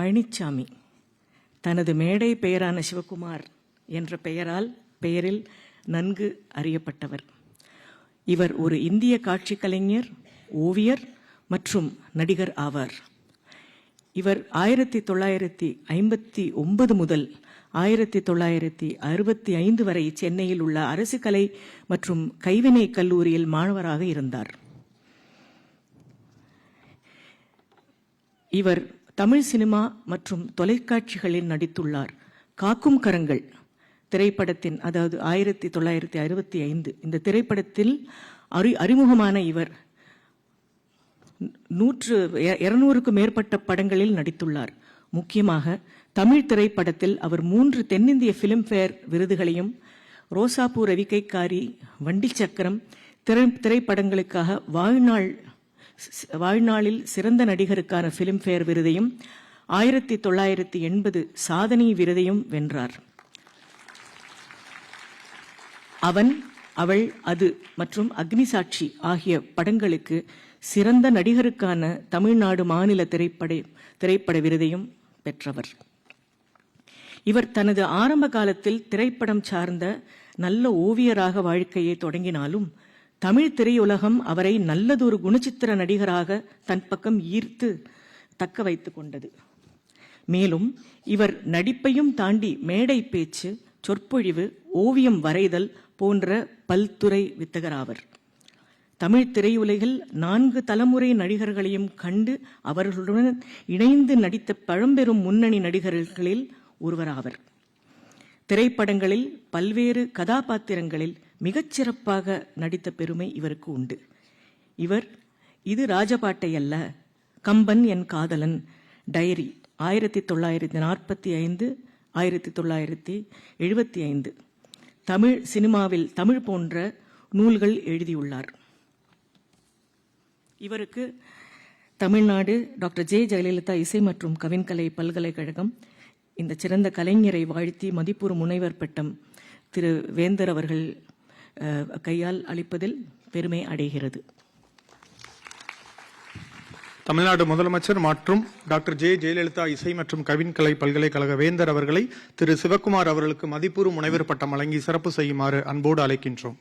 பழனிச்சாமி. தனது மேடை பெயரான சிவகுமார் என்ற பெயரால் பெயரில் நன்கு அறியப்பட்டவர். இவர் ஒரு இந்திய காட்சி கலைஞர் ஓவியர் மற்றும் நடிகர் ஆவார். இவர் ஆயிரத்தி தொள்ளாயிரத்தி ஐம்பத்தி ஒன்பது முதல் ஆயிரத்தி தொள்ளாயிரத்தி அறுபத்தி ஐந்து வரை சென்னையில் உள்ள அரசு கலை மற்றும் கைவினை கல்லூரியில் மாணவராக இருந்தார். இவர் தமிழ் சினிமா மற்றும் தொலைக்காட்சிகளில் நடித்துள்ளார். காக்கும் கரங்கள் திரைப்படத்தின் அதாவது ஆயிரத்தி தொள்ளாயிரத்தி அறுபத்தி ஐந்து இந்த திரைப்படத்தில் அறி அறிமுகமான இவர் நூற்று இருநூறுக்கும் மேற்பட்ட படங்களில் நடித்துள்ளார். முக்கியமாக தமிழ் திரைப்படத்தில் அவர் மூன்று தென்னிந்திய பிலிம்ஃபேர் விருதுகளையும் ரோசாப்பூ ரவிக்கைக்காரி வண்டி சக்கரம் திரை திரைப்படங்களுக்காக வாழ்நாள் வாழ்நாளில் சிறந்த நடிகருக்கான பிலிம்பேர் விருதையும் ஆயிரத்தி தொள்ளாயிரத்தி எண்பது சாதனை விருதையும் வென்றார். அவன் அவள் அது மற்றும் அக்னிசாட்சி ஆகிய படங்களுக்கு சிறந்த நடிகருக்கான தமிழ்நாடு மாநில திரைப்பட திரைப்பட விருதையும் பெற்றவர். இவர் தனது ஆரம்ப காலத்தில் திரைப்படம் சார்ந்த நல்ல ஓவியராக வாழ்க்கையை தொடங்கினாலும் தமிழ் திரையுலகம் அவரை நல்லதொரு குணச்சித்திர நடிகராக தன் பக்கம் ஈர்த்து தக்க வைத்து கொண்டது. மேலும் இவர் நடிப்பையும் தாண்டி மேடை பேச்சு சொற்பொழிவு ஓவியம் வரைதல் போன்ற பல்துறை வித்தகராவர். தமிழ் திரையுலகில் நான்கு தலைமுறை நடிகர்களையும் கண்டு அவர்களுடன் இணைந்து நடித்த பழம்பெரும் முன்னணி நடிகர்களில் ஒருவராவர். திரைப்படங்களில் பல்வேறு கதாபாத்திரங்களில் மிகச்சிறப்பாக நடித்த பெருமை இவருக்கு உண்டு. இவர் இது ராஜபாட்டை அல்ல கம்பன் என் காதலன் டைரி ஆயிரத்தி தொள்ளாயிரத்தி நாற்பத்தி ஐந்து ஆயிரத்தி தொள்ளாயிரத்தி எழுபத்தி ஐந்து. தமிழ் சினிமாவில் தமிழ் போன்ற நூல்கள் எழுதியுள்ளார். இவருக்கு தமிழ்நாடு டாக்டர் ஜே. ஜெயலலிதா இசை மற்றும் கவின்கலை பல்கலைக்கழகம் இந்த சிறந்த கலைஞரை வாழ்த்தி மதிப்பூர் முனைவர் பட்டம் திரு. வேந்தர் அவர்கள் கையால் அளிப்பதில் பெருமை அடைகிறது. தமிழ்நாடு முதலமைச்சர் மற்றும் டாக்டர் ஜே. ஜெயலலிதா இசை மற்றும் கவின்கலை பல்கலைக்கழக வேந்தர் அவர்களை திரு. சிவக்குமார் அவர்களுக்கு மதிப்பூர் முனைவர் பட்டம் வழங்கி சிறப்பு செய்யுமாறு அன்போடு அழைக்கின்றோம்.